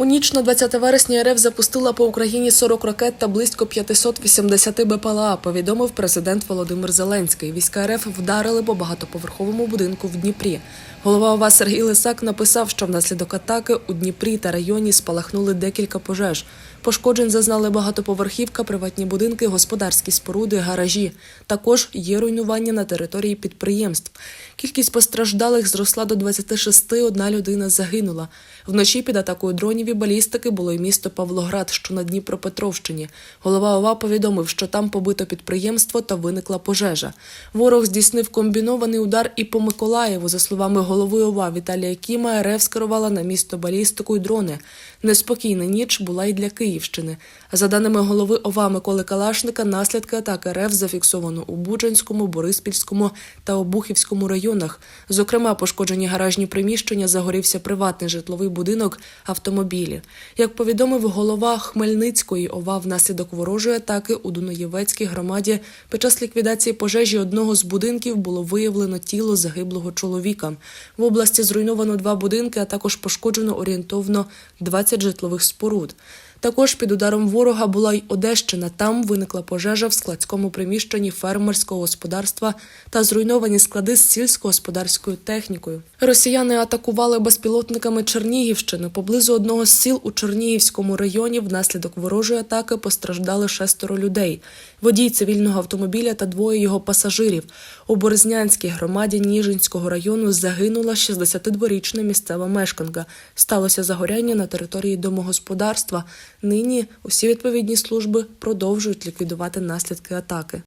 У ніч на 20 вересня РФ запустила по Україні 40 ракет та близько 580 БПЛА, повідомив президент Володимир Зеленський. Війська РФ вдарили по багатоповерховому будинку в Дніпрі. Голова ОВА Сергій Лисак написав, що внаслідок атаки у Дніпрі та районі спалахнули декілька пожеж. Пошкоджень зазнали багатоповерхівка, приватні будинки, господарські споруди, гаражі. Також є руйнування на території підприємств. Кількість постраждалих зросла до 26, одна людина загинула. Вночі під атакою дронів і балістики було й місто Павлоград, що на Дніпропетровщині. Голова ОВА повідомив, що там побито підприємство та виникла пожежа. Ворог здійснив комбінований удар і по Миколаєву. За словами голови ОВА Віталія Кіма, РФ скерувала на місто балістику й дрони. Неспокійна ніч була й для Київщини. За даними голови ОВА Миколи Калашника, наслідки атаки РФ зафіксовано у Буджанському, Бориспільському та Обухівському районах. Зокрема, пошкоджені гаражні приміщення, загорівся приватний житловий будинок, автомобілі. Як повідомив голова Хмельницької ОВА внаслідок ворожої атаки у Дунаєвецькій громаді, під час ліквідації пожежі одного з будинків було виявлено тіло загиблого чоловіка. В області зруйновано два будинки, а також пошкоджено орієнтовно 20 житлових споруд. Також під ударом ворога була й Одещина. Там виникла пожежа в складському приміщенні фермерського господарства та зруйновані склади з сільськогосподарською технікою. Росіяни атакували безпілотниками Чернігівщини. Поблизу одного з сіл у Чернігівському районі внаслідок ворожої атаки постраждали шестеро людей. Водій цивільного автомобіля та двоє його пасажирів. У Борзнянській громаді Ніжинського району загинула 62-річна місцева мешканка. Сталося загоряння на території домогосподарства. Нині усі відповідні служби продовжують ліквідувати наслідки атаки.